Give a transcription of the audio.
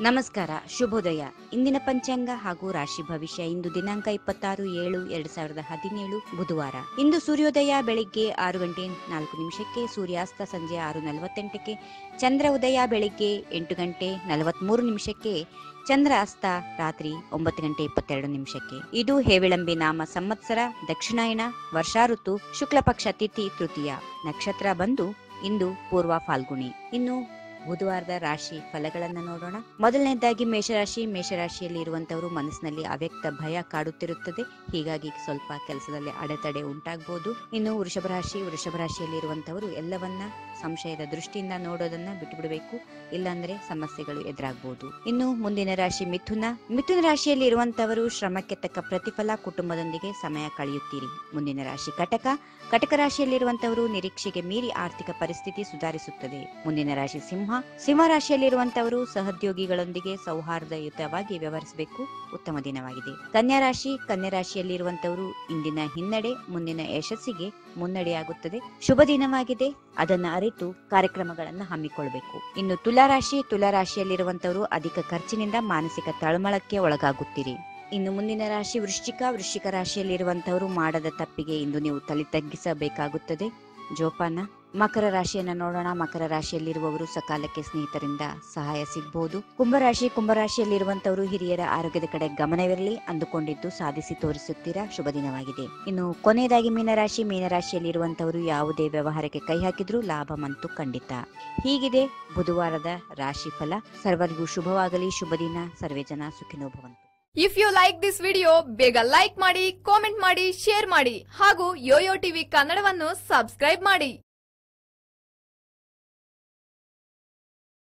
ನಮಸ್ಕಾರ, ಶುಭೋದಯ. ಇಂದಿನ ಪಂಚಾಂಗ ಹಾಗೂ ರಾಶಿ ಭವಿಷ್ಯ ಇಂದು ದಿನಾಂಕ ಇಪ್ಪತ್ತಾರು ಏಳು ಎರಡ್ ಸಾವಿರದ ಹದಿನೇಳು ಬುಧವಾರ. ಇಂದು ಸೂರ್ಯೋದಯ ಬೆಳಿಗ್ಗೆ ಆರು ಗಂಟೆ ನಾಲ್ಕು ನಿಮಿಷಕ್ಕೆ, ಸೂರ್ಯಾಸ್ತ ಸಂಜೆ ಆರು ನಲವತ್ತೆಂಟಕ್ಕೆ, ಚಂದ್ರ ಉದಯ ಬೆಳಿಗ್ಗೆ ಎಂಟು ಗಂಟೆ ನಲವತ್ಮೂರು ನಿಮಿಷಕ್ಕೆ, ಚಂದ್ರ ಅಸ್ತ ರಾತ್ರಿ ಒಂಬತ್ತು ಗಂಟೆ ಇಪ್ಪತ್ತೆರಡು ನಿಮಿಷಕ್ಕೆ. ಇದು ಹೇವಿಳಂಬಿ ನಾಮ ಸಂವತ್ಸರ, ದಕ್ಷಿಣಾಯನ ವರ್ಷಾ ಋತು ಶುಕ್ಲ ಪಕ್ಷ ತಿಥಿ, ತೃತೀಯ ನಕ್ಷತ್ರ ಬಂದು ಇಂದು ಪೂರ್ವ ಫಾಲ್ಗುಣಿ. ಇನ್ನು ಬುಧವಾರದ ರಾಶಿ ಫಲಗಳನ್ನ ನೋಡೋಣ. ಮೊದಲನೇದಾಗಿ ಮೇಷರಾಶಿ. ಮೇಷರಾಶಿಯಲ್ಲಿ ಇರುವಂತವರು ಮನಸ್ಸಿನಲ್ಲಿ ಅವ್ಯಕ್ತ ಭಯ ಕಾಡುತ್ತಿರುತ್ತದೆ. ಹೀಗಾಗಿ ಸ್ವಲ್ಪ ಕೆಲಸದಲ್ಲಿ ಅಡೆತಡೆ ಉಂಟಾಗಬಹುದು ಇನ್ನು ವೃಷಭ ರಾಶಿ. ವೃಷಭ ರಾಶಿಯಲ್ಲಿ ಇರುವಂತವರು ಎಲ್ಲವನ್ನ ಸಂಶಯದ ದೃಷ್ಟಿಯಿಂದ ನೋಡೋದನ್ನ ಬಿಟ್ಟುಬಿಡಬೇಕು ಇಲ್ಲಾಂದ್ರೆ ಸಮಸ್ಯೆಗಳು ಎದುರಾಗಬಹುದು ಇನ್ನು ಮುಂದಿನ ರಾಶಿ ಮಿಥುನ. ಮಿಥುನ ರಾಶಿಯಲ್ಲಿ ಇರುವಂತವರು ಶ್ರಮಕ್ಕೆ ತಕ್ಕ ಪ್ರತಿಫಲ, ಕುಟುಂಬದೊಂದಿಗೆ ಸಮಯ ಕಳೆಯುತ್ತೀರಿ. ಮುಂದಿನ ರಾಶಿ ಕಟಕ ಕಟಕ ರಾಶಿಯಲ್ಲಿರುವಂತವರು ನಿರೀಕ್ಷೆಗೆ ಮೀರಿ ಆರ್ಥಿಕ ಪರಿಸ್ಥಿತಿ ಸುಧಾರಿಸುತ್ತದೆ. ಮುಂದಿನ ರಾಶಿ ಸಿಂಹ. ಸಿಂಹ ರಾಶಿಯಲ್ಲಿರುವಂತವರು ಸಹೋದ್ಯೋಗಿಗಳೊಂದಿಗೆ ಸೌಹಾರ್ದಯುತವಾಗಿ ವ್ಯವಹರಿಸಬೇಕು. ಉತ್ತಮ ದಿನವಾಗಿದೆ. ಕನ್ಯಾ ರಾಶಿ, ಕನ್ಯಾ ರಾಶಿಯಲ್ಲಿರುವಂತವರು ಇಂದಿನ ಹಿನ್ನಡೆ, ಮುಂದಿನ ಯಶಸ್ಸಿಗೆ ಮುನ್ನಡೆಯಾಗುತ್ತದೆ. ಶುಭ ದಿನವಾಗಿದೆ. ಅದನ್ನ ಅರಿತು ಕಾರ್ಯಕ್ರಮಗಳನ್ನು ಹಮ್ಮಿಕೊಳ್ಬೇಕು. ಇನ್ನು ತುಲಾರಾಶಿ ತುಲಾರಾಶಿಯಲ್ಲಿರುವಂತವರು ತುಲಾ ರಾಶಿಯಲ್ಲಿರುವಂತವರು ಅಧಿಕ ಖರ್ಚಿನಿಂದ ಮಾನಸಿಕ ತಳಮಳಕ್ಕೆ ಒಳಗಾಗುತ್ತೀರಿ. ಇನ್ನು ಮುಂದಿನ ರಾಶಿ ವೃಶ್ಚಿಕ ವೃಶ್ಚಿಕ ರಾಶಿಯಲ್ಲಿರುವಂತವರು ಮಾಡದ ತಪ್ಪಿಗೆ ಇಂದು ನೀವು ತಲೆ ತಗ್ಗಿಸಬೇಕಾಗುತ್ತದೆ. ಜೋಪಾನ. ಮಕರ ರಾಶಿಯನ್ನ ನೋಡೋಣ. ಮಕರ ರಾಶಿಯಲ್ಲಿರುವವರು ಸಕಾಲಕ್ಕೆ ಸ್ನೇಹಿತರಿಂದ ಸಹಾಯ ಸಿಗಬಹುದು ಕುಂಭರಾಶಿ ಕುಂಭರಾಶಿಯಲ್ಲಿರುವಂತವರು ಹಿರಿಯರ ಆರೋಗ್ಯದ ಕಡೆ ಗಮನವಿರಲಿ. ಅಂದುಕೊಂಡಿದ್ದು ಸಾಧಿಸಿ ತೋರಿಸುತ್ತೀರಾ. ಶುಭ ದಿನವಾಗಿದೆ. ಇನ್ನು ಕೊನೆಯದಾಗಿ ಮೀನರಾಶಿ ಮೀನರಾಶಿಯಲ್ಲಿರುವಂತವರು ಯಾವುದೇ ವ್ಯವಹಾರಕ್ಕೆ ಕೈ ಹಾಕಿದ್ರೂ ಲಾಭ ಮಂತು ಖಂಡಿತ. ಹೀಗಿದೆ ಬುಧವಾರದ ರಾಶಿ ಫಲ. ಸರ್ವರಿಗೂ ಶುಭವಾಗಲಿ. ಶುಭ ದಿನ. ಸರ್ವೇ ಜನ ಸುಖಿನೋ if you like this video ಬೇಗ ಲೈಕ್ ಮಾಡಿ ಕಾಮೆಂಟ್ ಮಾಡಿ ಶೇರ್ ಮಾಡಿ ಹಾಗೂ ಯೋಯೋ ಟಿವಿ ಕನ್ನಡವನ್ನು ಸಬ್ಸ್ಕ್ರೈಬ್ ಮಾಡಿ.